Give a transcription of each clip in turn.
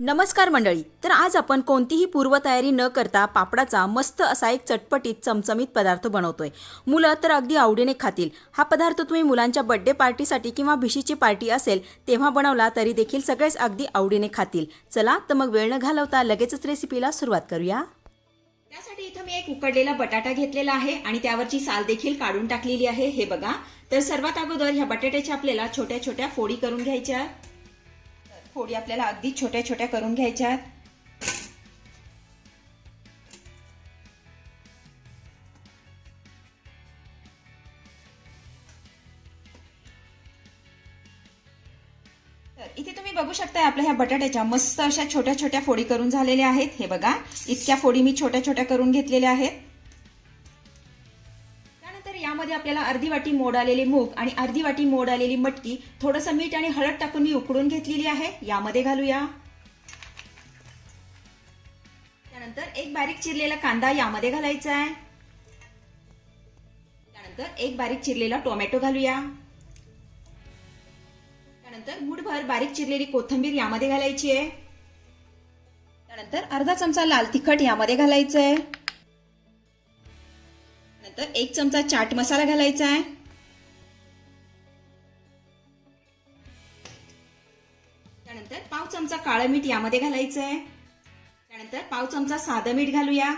नमस्कार मंडळी. तर आज आपण कोणतीही पूर्वतयारी न करता पापडाचा मस्त असा एक चटपटीत चमचमीत पदार्थ बनवतोय. मुलं तर अगदी आवडीने खातील. हा पदार्थ तुम्ही मुलांच्या बड्डे पार्टीसाठी किंवा भिशीची पार्टी असेल तेव्हा बनवला तरी देखील सगळेच अगदी आवडीने खातील. चला तर मग वेळ न घालवता लगेचच रेसिपीला सुरुवात करूया. त्यासाठी इथं मी एक उकडलेला बटाटा घेतलेला आहे आणि त्यावरची साल देखील काढून टाकलेली आहे. हे बघा. तर सर्वात अगोदर ह्या बटाट्याच्या आपल्याला छोट्या छोट्या फोडी करून घ्यायच्या आहेत. फोडी आपल्याला अगदी छोट्या छोट्या करून घ्यायच्या तर इथे तुम्ही बघू शकता आपल्या ह्या बटाट्याच्या मस्त अशा छोट्या छोट्या फोडी करून झालेल्या आहेत. हे बघा इतक्या फोडी मी छोट्या छोट्या करून घेतलेल्या आहेत. तर यामध्ये आपल्याला अर्धी वाटी मोड आलेली मूग आणि अर्धी वाटी मोड आलेली मटकी थोडंसं मीठ आणि हळद टाकून मी उकडून घेतलेली आहे. यामध्ये घालूया. त्यानंतर एक बारीक चिरलेला कांदा यामध्ये घालायचा आहे. त्यानंतर एक बारीक चिरलेला टोमॅटो घालूया. त्यानंतर मुठभर बारीक चिरलेली कोथिंबीर यामध्ये घालायची आहे. त्यानंतर अर्धा चमचा लाल तिखट यामध्ये घालायचं आहे. नंतर एक चमचा चाट मसाला घालायचा आहे. त्यानंतर पाव चमचा काळं मीठ यामध्ये घालायचं आहे. त्यानंतर पाव चमचा साधं मीठ घालूया.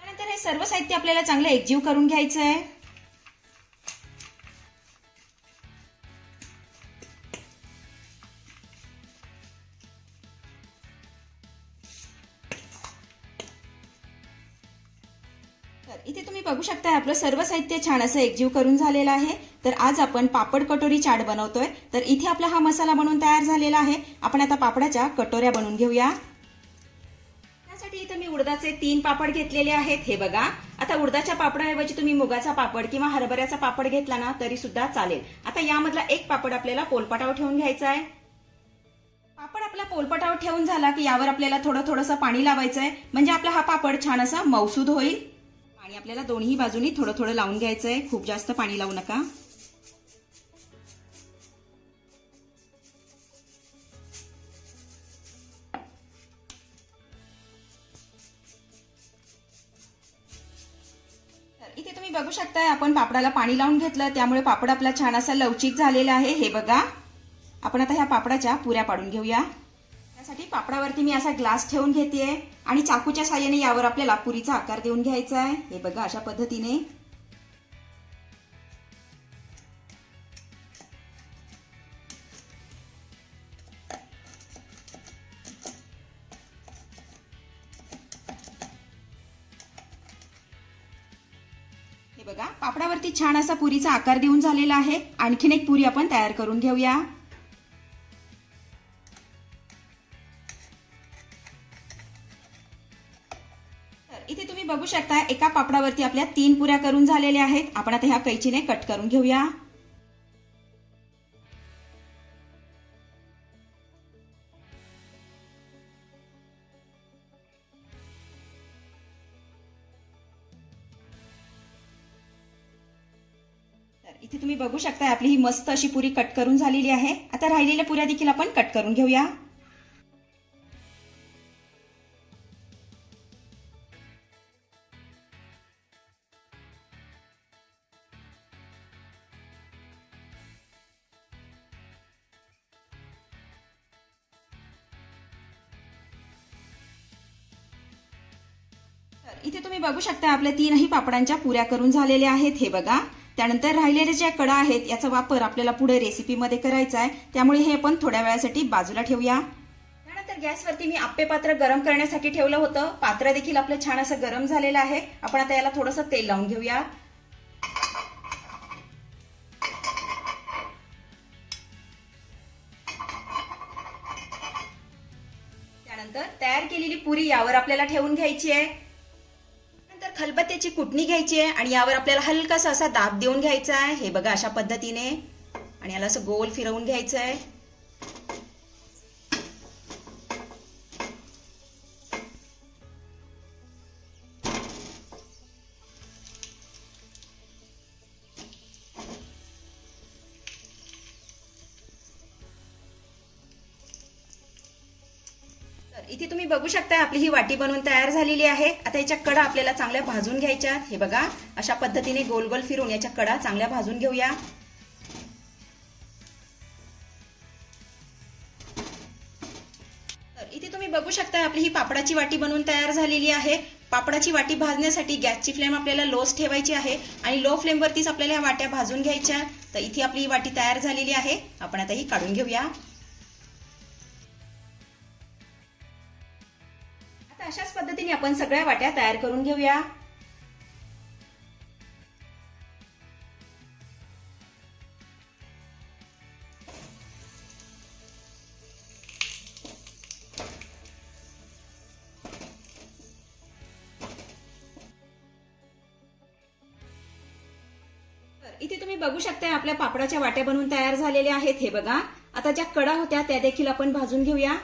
त्यानंतर हे सर्व साहित्य आपल्याला चांगलं एकजीव करून घ्यायचं आहे. इथे तुम्ही बघू शकता आपलं सर्व साहित्य छान असं एकजीव करून झालेलं आहे. तर आज आपण पापड कटोरी चाट बनवतोय. तर इथे आपला हा मसाला बनवून तयार झालेला आहे. आपण आता पापडाच्या कटोऱ्या बनवून घेऊया. त्यासाठी इथे मी उडदाचे तीन पापड घेतलेले आहेत. हे बघा. आता उडदाच्या पापडाऐवजी तुम्ही मुगाचा पापड किंवा हरभऱ्याचा पापड घेतला ना तरी सुद्धा चालेल. आता यामधला एक पापड आपल्याला पोलपाटावर ठेवून घ्यायचा आहे. पापड आपला पोलपाटावर ठेवून झाला की यावर आपल्याला थोडं थोडंसं पाणी लावायचं आहे म्हणजे आपला हा पापड छान असा मौसूद होईल. आणि आपल्याला दोन्ही बाजूनी थोडं थोडं लावून घ्यायचं आहे खूप जास्त पाणी लावू नका. तर इथे तुम्ही बघू शकताय आपण पापडाला पाणी लावून घेतलं. त्यामुळे पापड आपला छान असा लवचिक झालेला आहे. हे बघा. आपण आता ह्या पापडाच्या पुऱ्या पाडून घेऊया. त्यासाठी पापडावरती मी असा ग्लास ठेवून घेते आणि चाकूच्या साह्याने यावर आपल्याला पुरीचा आकार देऊन घ्यायचा आहे हे बघा अशा पद्धतीने. हे बघा पापडावरती छान असा पुरीचा आकार देऊन झालेला आहे. आणखीन एक पुरी आपण तयार करून घेऊया. बघू शकता एका पापडावरती आपल्या तीन पुऱ्या करून झालेल्या आहेत. आपण आता ह्या कैचीने कट करून घेऊया. तर इथे तुम्ही बघू शकता आपली ही मस्त अशी पुरी कट करून झालेली आहे. आता राहिलेल्या पुऱ्या देखील आपण कट करून घेऊया. इथे तुम्ही बघू शकता आपल्या तीनही पापडांच्या पुऱ्या करून झालेल्या आहेत. हे बघा. त्यानंतर राहिलेल्या ज्या कडा आहेत याचा वापर आपल्याला पुढे रेसिपीमध्ये करायचा आहे. त्यामुळे हे आपण थोड्या वेळासाठी बाजूला ठेवूया. त्यानंतर गॅसवरती मी आप्पे पात्र गरम करण्यासाठी ठेवलं होतं. पात्र देखील आपलं छान असं गरम झालेलं आहे. आपण आता याला थोडंसं तेल लावून घेऊया. त्यानंतर तयार केलेली पुरी यावर आपल्याला ठेवून घ्यायची आहे. खलबत्त्याची कुटणी घ्यायची आहे आणि यावर आपल्याला हलकासा असा दाब देऊन घ्यायचा आहे. हे बघा अशा पद्धतीने. आणि याला असं गोल फिरवून घ्यायचं आहे. इथे तुम्ही बघू शकता आपली ही वाटी बनवून तयार झालेली आहे. आता याच्या कडा आपल्याला चांगल्या भाजून घ्यायच्या हे बघा अशा पद्धतीने गोल गोल फिरून याच्या कडा चांगल्या भाजून घेऊया. तर इथे तुम्ही बघू शकता आपली ही पापडाची वाटी बनवून तयार झालेली आहे. पापडाची वाटी भाजण्यासाठी गॅसची फ्लेम आपल्याला लोच ठेवायची आहे आणि लो फ्लेमवरतीच आपल्याला ह्या वाट्या भाजून घ्यायच्या तर इथे आपली ही वाटी तयार झालेली आहे. आपण आता ही काढून घेऊया. अशाच पद्धतीने आपण सगळ्या वाट्या तयार करून घेऊया. इथे तुम्ही बघू शकता आपल्या पापडाच्या वाट्या बनवून तयार झालेल्या आहेत हे बघा. आता ज्या कडा होत्या त्या देखील आपण भाजून घेऊया.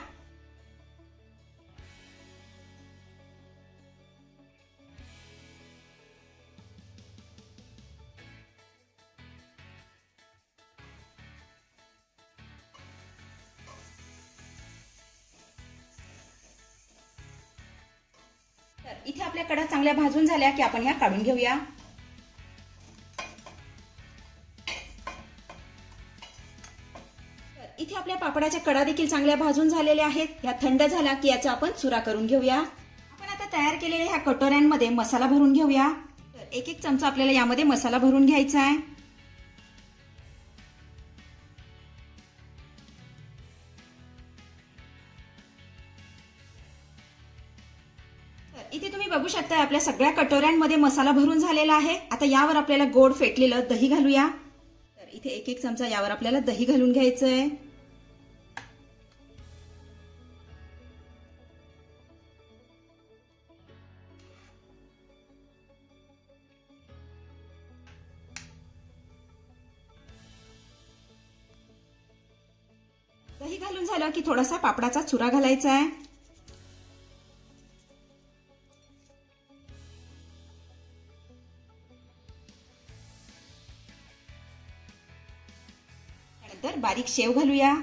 तर इथे आपल्या कडा चांगल्या भाजून झाल्या की आपण ह्या काढून घेऊया. इथे आपल्या पापडाच्या कडा देखील चांगल्या भाजून झालेल्या आहेत. ह्या थंड झाला की याचा आपण चुरा करून घेऊया. आपण आता तयार केलेल्या ह्या कटोऱ्यांमध्ये मसाला भरून घेऊया. तर एक एक चमचा आपल्याला यामध्ये मसाला भरून घ्यायचा आहे. इथे तुम्ही बघू शकता आपल्या सगळ्या कटोऱ्यांमध्ये मसाला भरून झालेला आहे. आता यावर आपल्याला गोड फेटलेलं दही घालूया. तर इथे एक एक चमचा यावर आपल्याला दही घालून घ्यायचं आहे दही घालून झालं की थोडासा पापडाचा चुरा घालायचा आहे तर बारीक शेव घालूया.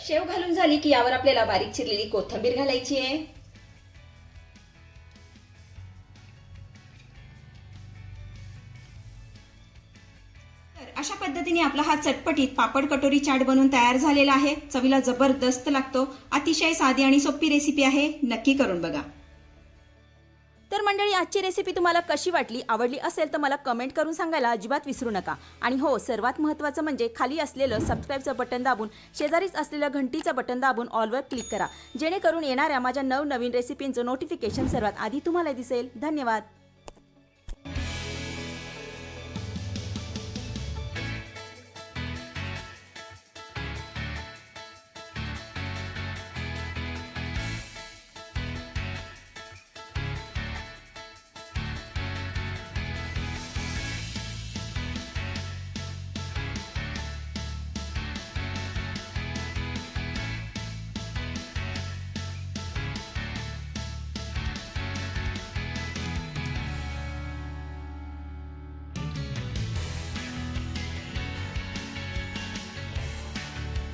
शेव घालून झाली की यावर आपल्याला बारीक चिरलेली कोथंबीर घालायची आहे. अशा पद्धतीने आपला हा चटपटीत पापड कटोरी चाट बनवून तयार झालेला आहे. चवीला जबरदस्त लागतो. अतिशय साधी आणि सोपी रेसिपी आहे. नक्की करून बघा. तर मंडळी आजची रेसिपी तुम्हाला कशी वाटली आवडली असेल तर मला कमेंट करून सांगायला अजिबात विसरू नका. आणि हो सर्वात महत्त्वाचं म्हणजे खाली असलेलं सबस्क्राईबचं बटन दाबून शेजारीच असलेलं घंटीचं बटन दाबून ऑलवर क्लिक करा. जेणेकरून येणाऱ्या माझ्या नवनवीन रेसिपींचं नोटिफिकेशन सर्वात आधी तुम्हाला दिसेल. धन्यवाद.